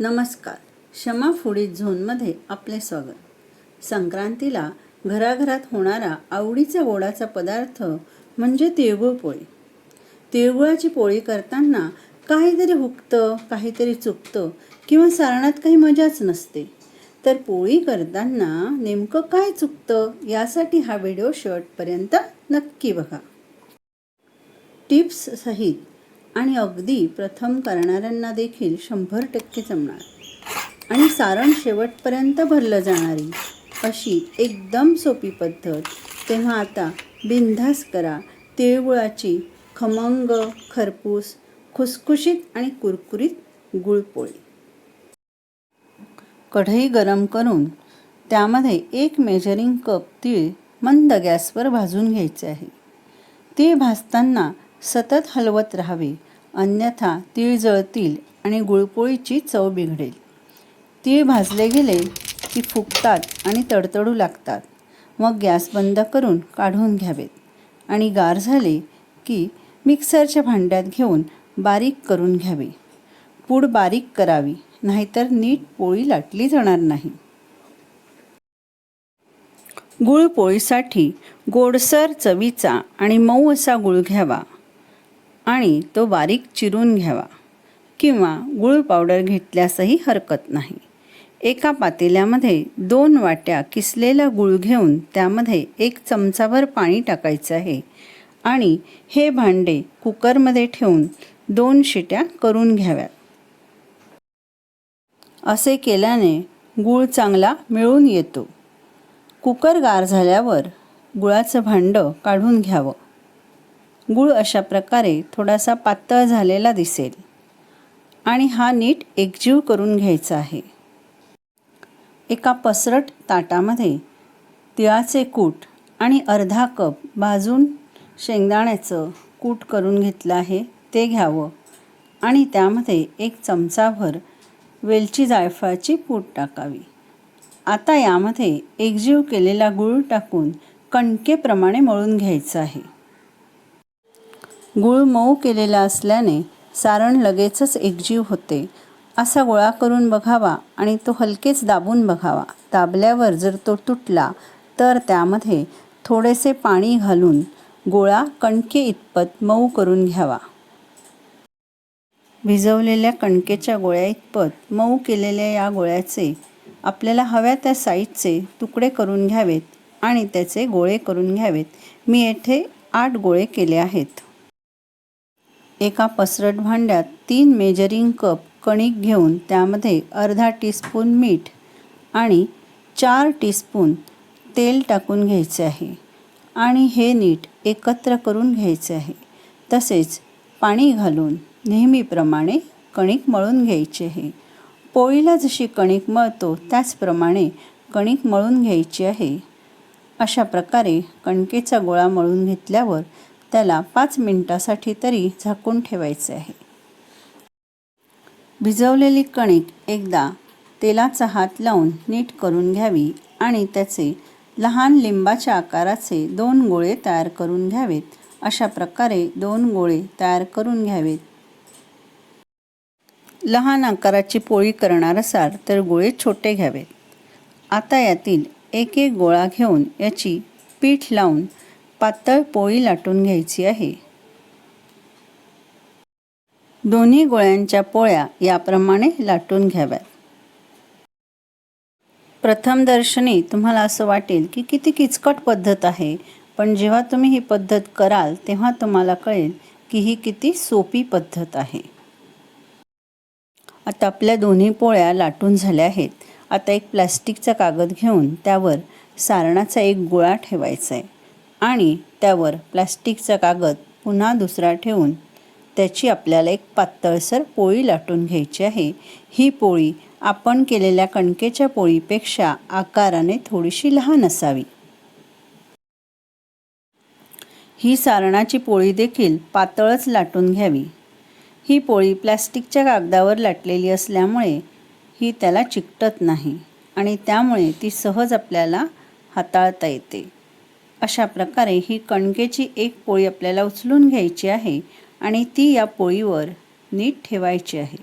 नमस्कार. क्षमा फुडीत झोनमध्ये आपले स्वागत. संक्रांतीला घराघरात होणारा आवडीचा गोडाचा पदार्थ म्हणजे तिळगुळ पोळी. तिळगुळाची पोळी करताना काहीतरी हुकतं काहीतरी चुकतं किंवा सारणात काही मजाच नसते. तर पोळी करताना नेमकं काय चुकतं यासाठी हा व्हिडिओ शेवटपर्यंत नक्की बघा. टिप्स सहित आणि अगदी प्रथम करणाऱ्यांना देखील शंभर टक्के जमणार. आणि सारण शेवटपर्यंत भरलं जाणारी अशी एकदम सोपी पद्धत तेव्हा आता बिनधास करा तिळगुळाची खमंग खरपूस खुसखुशीत आणि कुरकुरीत गुळपोळी. कढई गरम करून त्यामध्ये एक मेजरिंग कप तीळ मंद गॅसवर भाजून घ्यायचे आहे. तीळ भाजताना सतत हलवत राहावे अन्यथा तीळ जळतील आणि गुळपोळीची चव बिघडेल. तीळ भाजले गेले की फुगतात आणि तडतडू लागतात. मग गॅस बंद करून काढून घ्यावेत. आणि गार झाले की मिक्सरच्या भांड्यात घेऊन बारीक करून घ्यावे. पूड बारीक करावी नाहीतर नीट पोळी लाटली जाणार नाही. गुळ पोळीसाठी गोडसर चवीचा आणि मऊ असा गुळ घ्यावा. आणि तो बारीक चिरून घ्यावा किंवा गुळ पावडर घेतल्यासही हरकत नाही. एका पातेल्यामध्ये दोन वाट्या किसलेला गुळ घेऊन त्यामध्ये एक चमचाभर पाणी टाकायचं आहे आणि हे भांडे कुकरमध्ये ठेवून दोन शिट्या करून घ्याव्यात. असे केल्याने गूळ चांगला मिळून येतो. कुकर गार झाल्यावर गुळाचं भांडं काढून घ्यावं. गूळ अशा प्रकारे थोडासा पातळ झालेला दिसेल. आणि हा नीट एकजीव करून घ्यायचा आहे. एका पसरट ताटामध्ये तिळाचे कूट आणि अर्धा कप भाजून शेंगदाण्याचं कूट करून घेतलं आहे ते घ्यावं. आणि त्यामध्ये एक चमचाभर वेलची जायफळाची पूड टाकावी. आता यामध्ये एकजीव केलेला गूळ टाकून कणकेप्रमाणे मळून घ्यायचं आहे. गूळ मऊ केलेला असल्याने सारण लगेचच एकजीव होते. असा गोळा करून बघावा आणि तो हलकेच दाबून बघावा. दाबल्यावर जर तो तुटला तर त्यामध्ये थोडेसे पाणी घालून गोळा कणके इतपत मऊ करून घ्यावा. भिजवलेल्या कणकेच्या गोळ्या इतपत मऊ केलेल्या या गोळ्याचे आपल्याला हव्या त्या साईजचे तुकडे करून घ्यावेत आणि त्याचे गोळे करून घ्यावेत. मी येथे आठ गोळे केले आहेत. एका पसरट भांड्यात तीन मेजरिंग कप कणिक घेऊन त्यामध्ये अर्धा टीस्पून मीठ आणि चार टीस्पून तेल टाकून घ्यायचे आहे आणि हे नीट एकत्र करून घ्यायचे आहे. तसेच पाणी घालून नेहमीप्रमाणे कणिक मळून घ्यायचे आहे. पोळीला जशी कणिक मळतो त्याचप्रमाणे कणिक मळून घ्यायची आहे. अशा प्रकारे कणकेचा गोळा मळून घेतल्यावर त्याला पाच मिनटासाठी तरी झाकून ठेवायचे आहे. भिजवलेली कणिक एकदा तेलाचा हात लावून नीट करून घ्यावी आणि त्याचे लहान लिंबाच्या आकाराचे दोन गोळे तयार करून घ्यावेत. अशा प्रकारे दोन गोळे तयार करून घ्यावेत. लहान आकाराची पोळी करणार असाल तर गोळे छोटे घ्यावेत. आता यातील एक एक गोळा घेऊन याची पीठ लावून पातळ पोळी लाटून घ्यायची आहे. दोन्ही गोळ्यांच्या पोळ्या याप्रमाणे लाटून घ्याव्यात. प्रथम दर्शनी तुम्हाला असं वाटेल की किती किचकट पद्धत आहे पण जेव्हा तुम्ही ही पद्धत कराल तेव्हा तुम्हाला कळेल की ही किती सोपी पद्धत आहे. आता आपल्या दोन्ही पोळ्या लाटून झाल्या आहेत. आता एक प्लॅस्टिकचा कागद घेऊन त्यावर सारणाचा एक गोळा ठेवायचा आहे. आणि त्यावर प्लॅस्टिकचा कागद पुन्हा दुसरा ठेवून त्याची आपल्याला एक पातळसर पोळी लाटून घ्यायची आहे. ही पोळी आपण केलेल्या कणकेच्या पोळीपेक्षा आकाराने थोडीशी लहान असावी. ही सारणाची पोळी देखील पातळच लाटून घ्यावी. ही पोळी प्लॅस्टिकच्या कागदावर लाटलेली असल्यामुळे ही त्याला चिकटत नाही आणि त्यामुळे ती सहज आपल्याला हाताळता येते. अशा प्रकारे ही कणकेची एक पोळी आपल्याला उचलून घ्यायची आहे आणि ती या पोळीवर नीट ठेवायची आहे.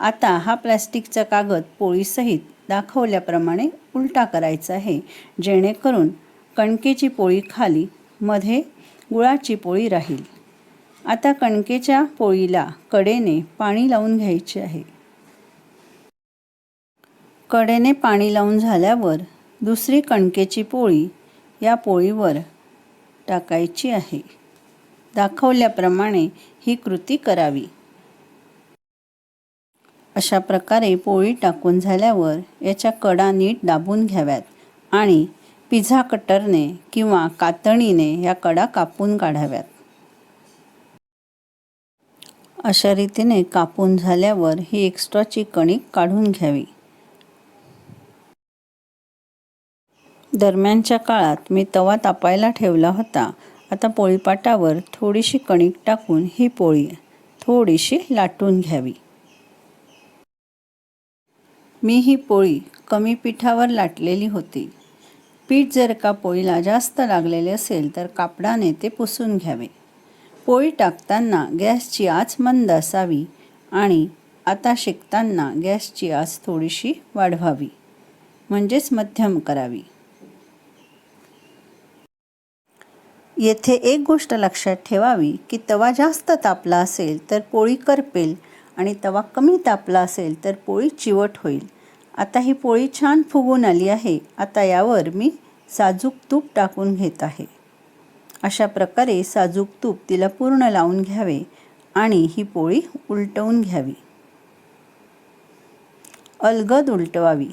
आता हा प्लॅस्टिकचा कागद पोळीसहित दाखवल्याप्रमाणे उलटा करायचा आहे जेणेकरून कणकेची पोळी खाली मध्ये गुळाची पोळी राहील. आता कणकेच्या पोळीला कडेने पाणी लावून घ्यायचे आहे. कडेने पाणी लावून झाल्यावर दुसरी कणकेची पोळी या पोळीवर टाकायची आहे. दाखवल्याप्रमाणे ही कृती करावी. अशा प्रकारे पोळी टाकून झाल्यावर याच्या कडा नीट दाबून घ्याव्यात आणि पिझ्झा कटरने किंवा कातणीने या कडा कापून काढाव्यात. अशा रीतीने कापून झाल्यावर ही एक्स्ट्राची कणिक काढून घ्यावी. दरम्यानच्या काळात मी तवा तापायला ठेवला होता. आता पोळीपाटावर थोडीशी कणिक टाकून ही पोळी थोडीशी लाटून घ्यावी. मी ही पोळी कमी पिठावर लाटलेली होती. पीठ जर का पोळीला जास्त लागलेले असेल तर कापडाने ते पुसून घ्यावे. पोळी टाकताना गॅसची आच मंद असावी आणि आता शेकताना गॅसची आच थोडीशी वाढवावी. म्हणजेच मध्यम करावी. येथे एक गोष्ट लक्षात ठेवावी की तवा जास्त तापला असेल तर पोळी करपेल आणि तवा कमी तापला असेल तर पोळी चिवट होईल. आता ही पोळी छान फुगून आली आहे. आता यावर मी साजूक तूप टाकून घेत आहे. अशा प्रकारे साजूक तूप तिला पूर्ण लावून घ्यावे आणि ही पोळी उलटवून घ्यावी. अलगद उलटवावी.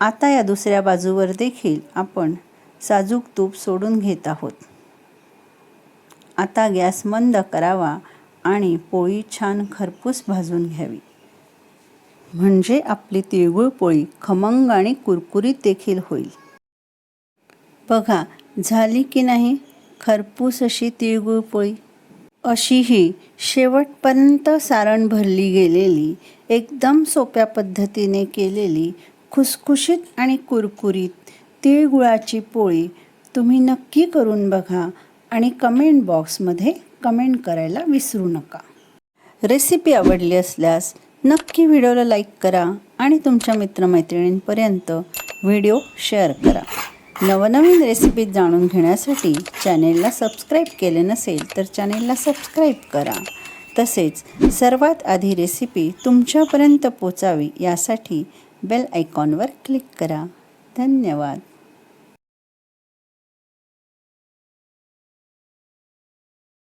आता या दुसऱ्या बाजूवर देखील आपण साजूक तूप सोडून घेत आहोत. आता गॅस मंद करावा आणि पोळी छान खरपूस भाजून घ्यावी. म्हणजे आपली तिळगुळ पोळी खमंग आणि कुरकुरीत देखील होईल. बघा झाली की नाही खरपूस अशी तिळगुळ पोळी? अशी ही शेवटपर्यंत सारण भरली गेलेली एकदम सोप्या पद्धतीने केलेली खुसखुशीत आणि कुरकुरीत तिळगुळाची पोळी तुम्ही नक्की करून बघा. आणि कमेंट बॉक्समध्ये कमेंट करायला विसरू नका. रेसिपी आवडली असल्यास नक्की व्हिडिओला लाईक करा आणि तुमच्या मित्रमैत्रिणींपर्यंत व्हिडिओ शेअर करा. नवनवीन रेसिपी जाणून घेण्यासाठी चॅनेलला सबस्क्राईब केले नसेल तर चॅनेलला सबस्क्राईब करा. तसेच सर्वात आधी रेसिपी तुमच्यापर्यंत पोचावी यासाठी बेल आयकॉनवर क्लिक करा. धन्यवाद.